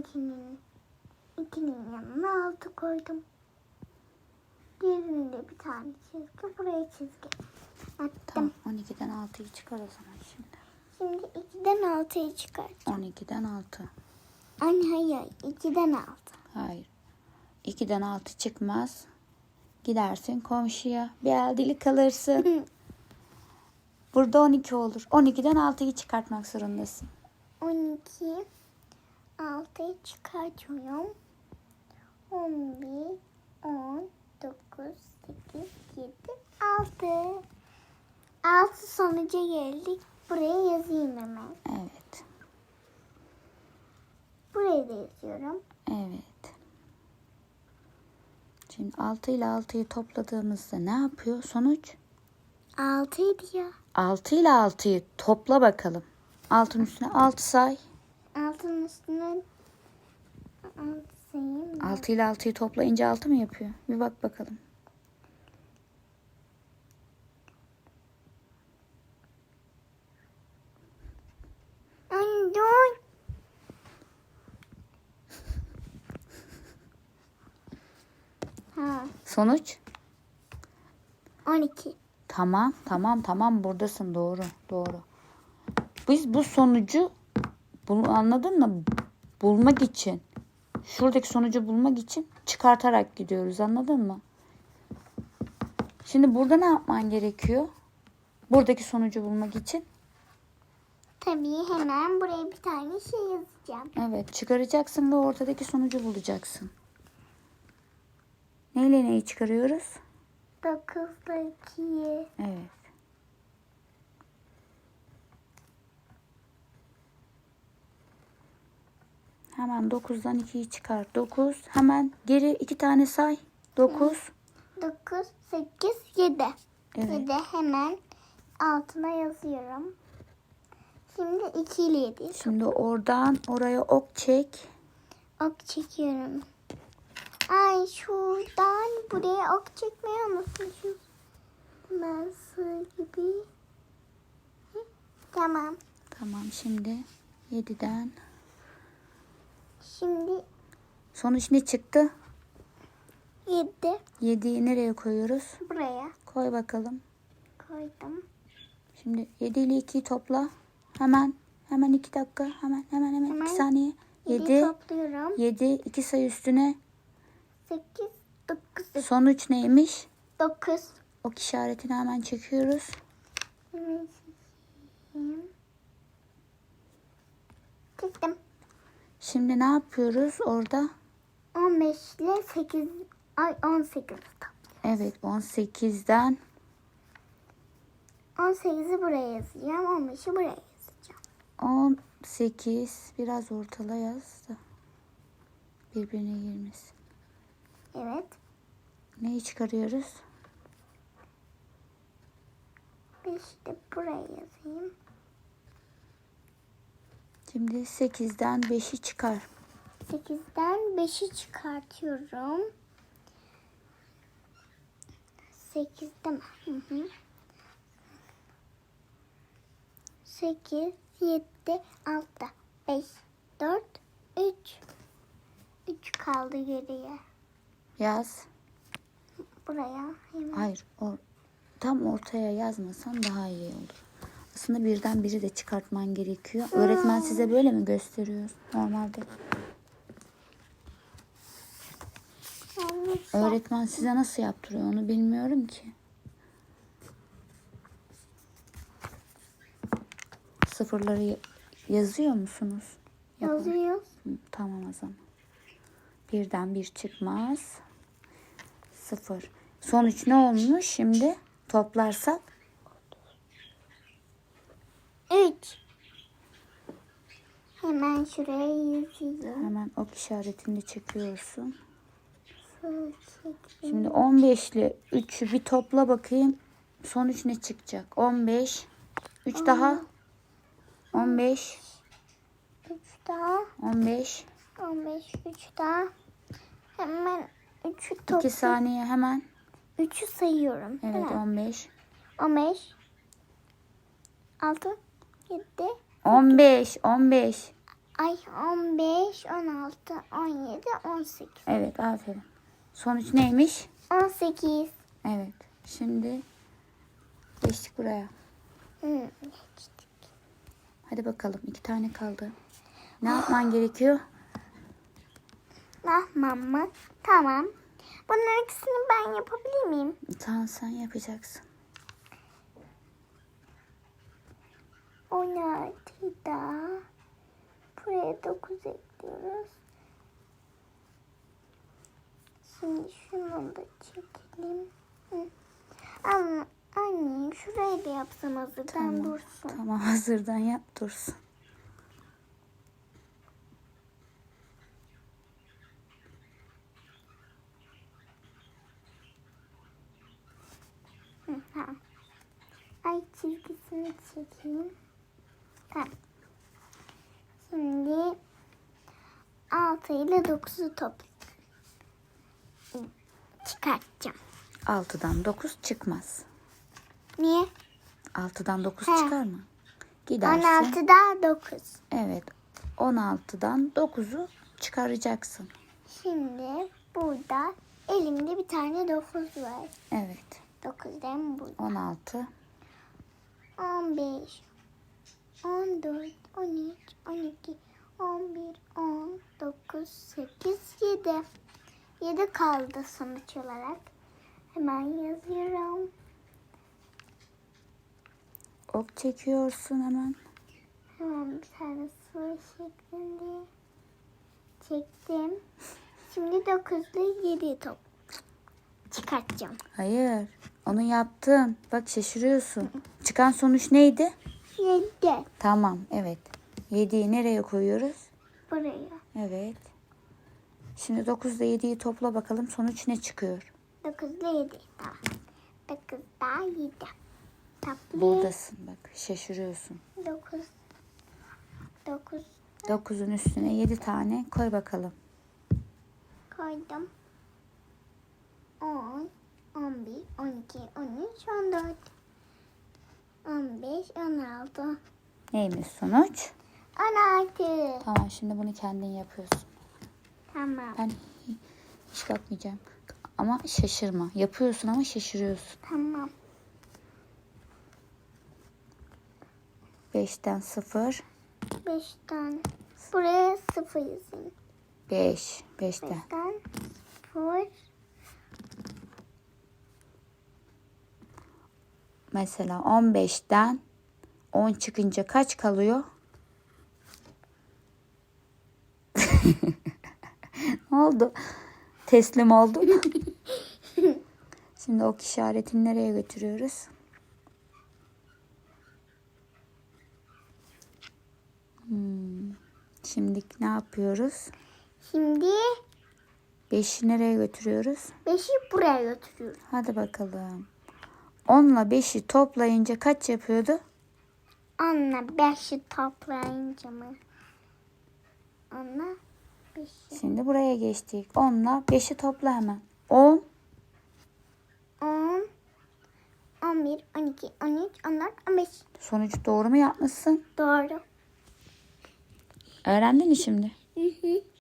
12'nin 2'nin yanına 6 koydum. Diğerine de bir tane çizgi. Buraya çizgi. Attım. Tamam 12'den 6'yı çıkar o zaman şimdi. Şimdi 2'den 6'yı çıkart. 12'den 6. Anne hayır 2'den 6. Hayır. 2'den 6 çıkmaz. Gidersin komşuya. Bir el dili kalırsın. Burada 12 olur. 12'den 6'yı çıkartmak zorundasın. 12 6'yı çıkartıyorum. 11 10 9 8 7 6 6 sonuca geldik. Buraya yazayım hemen. Evet. Buraya da yazıyorum. Evet. Şimdi 6 ile 6'yı topladığımızda ne yapıyor? Sonuç 6 idi ya. 6 ile 6'yı topla bakalım. 6'ın üstüne 6 say. 6'nın üstüne 6 sayayım. 6 ile 6'yı toplayınca 6 mı yapıyor? Bir bak bakalım. Sonuç? 12. Tamam, tamam, tamam buradasın doğru, doğru. Biz bu sonucu bunu anladın mı? Bulmak için, şuradaki sonucu bulmak için çıkartarak gidiyoruz anladın mı? Şimdi burada ne yapman gerekiyor? Buradaki sonucu bulmak için. Tabii hemen buraya bir tane şey yazacağım. Evet, çıkaracaksın ve ortadaki sonucu bulacaksın. Neyle neyi çıkarıyoruz? 9'da 2'yi. Evet. Hemen 9'dan 2'yi çıkar. 9. Hemen geri iki tane say. 9. 9, 8, 7. Evet. 7 hemen altına yazıyorum. Şimdi 2 ile 7. Şimdi oradan oraya ok çek. Ok çekiyorum. Ay şuradan buraya ok çekmeyi unutmuşum. Ben sığ gibi. Tamam. Tamam şimdi 7'den. Şimdi Sonuç ne çıktı? 7 7'yi nereye koyuyoruz? buraya Koy bakalım. koydum. Şimdi 7 ile 2'yi topla. Hemen. Hemen 2 dakika. Hemen hemen hemen 2 Hemen saniye. 7 7. topluyorum. 7. 2 sayı üstüne. 8, 9, Sonuç neymiş? 9. Ok işaretini hemen çekiyoruz. Hemen çekeyim. Çektim. Şimdi ne yapıyoruz orada? 15 ile 8 ay 18 Evet 18'den 18'i buraya yazacağım. 15'i buraya yazacağım. 18 biraz ortala yaz da birbirine girmesin. Evet. Neyi çıkarıyoruz? 5'i de buraya yazayım. Şimdi 8'den 5'i çıkar. 8'den 5'i çıkartıyorum. 8'de mi? Hı hı. 8, 7, 6, 5, 4, 3. 3 kaldı geriye. Yaz. Buraya hemen. Hayır o tam ortaya yazmasan daha iyi olur. Aslında birden biri de çıkartman gerekiyor. Öğretmen size böyle mi gösteriyor normalde? Öğretmen size nasıl yaptırıyor onu bilmiyorum ki. Sıfırları ya- yazıyor musunuz? Yapın. Yazıyor. Hı, Tamam o zaman. Birden bir çıkmaz. Sıfır. Sonuç ne olmuş şimdi? Toplarsak 3. Hemen şuraya yazayım. hemen ok işaretini çekiyorsun. Şöyle çekeyim. Şimdi 15 ile 3'ü bir topla bakayım. Sonuç ne çıkacak? 15. 3 daha. 15. 3 daha. 15. 15, 3 daha. Hemen 3'ü 2 topla. saniye hemen. 3'ü sayıyorum. Evet Hemen. 15. 15, 6, 7, 15. 15. Ay 15, 16, 17, 18. Evet aferin. Sonuç neymiş? 18. Evet. Şimdi geçtik buraya. Hmm. Hadi bakalım iki tane kaldı. Ne yapman gerekiyor? Lahman mı? Tamam. Bunların ikisini ben yapabilir miyim? Tamam sen yapacaksın. 16 daha. Buraya 9 ekliyoruz. Şimdi şunu da çekelim. Ama anne şurayı da yapsam hazırdan Tamam. dursun. Tamam hazırdan yap dursun. Hı. Ay çizgisini çekeyim. Tamam. Şimdi 6 ile 9'u toplayacağım. Çıkartacağım. 6'dan 9 çıkmaz. Niye? 6'dan 9 He. çıkar mı? Giderse 16 daha 9. evet 16'dan 9'u çıkaracaksın. Şimdi burada elimde bir tane 9 var. Evet 9 değil mi burada? 16 15, 14, 13, 12, 11, 10, 9, 8, 7. 7 kaldı sonuç olarak. Hemen yazıyorum. ok çekiyorsun hemen. Hemen bir tane sıvı şeklinde çektim. Şimdi 9 ile 7'yi top çıkartacağım. Hayır onu yaptın. Bak şaşırıyorsun. Çıkan sonuç neydi? 7 Tamam evet. 7'yi nereye koyuyoruz? buraya. Evet. Şimdi 9 ile 7'yi topla bakalım sonuç ne çıkıyor? 9 ile 7 daha. 9 daha 7. Toplayayım. Buradasın bak şaşırıyorsun. 9 9 9'un üstüne 7 tane koy bakalım. koydum. 10 11 12 13 14 15 16 Neymiş sonuç? 16 Tamam şimdi bunu kendin yapıyorsun. Tamam. Ben hiç bakmayacağım. Ama şaşırma. Yapıyorsun ama şaşırıyorsun. Tamam. 5'ten 0. 5 tane. Buraya 0 yazayım. 5. 5'ten. 5'ten 0 Mesela 15'ten 10 çıkınca kaç kalıyor? ne oldu? Teslim oldun mu? Şimdi ok işaretini nereye götürüyoruz? Hmm. Şimdi ne yapıyoruz? Şimdi 5'i nereye götürüyoruz? 5'i buraya götürüyorum. Hadi bakalım. 10 ile 5'i toplayınca kaç yapıyordu? Anne 5'i toplayınca mı? Anne 5'i. Şimdi buraya geçtik. 10 ile 5'i topla hemen. 10, 10 11 12 13 14 15 sonuç doğru mu yapmışsın? Doğru. Öğrendin mi şimdi? Hı hı.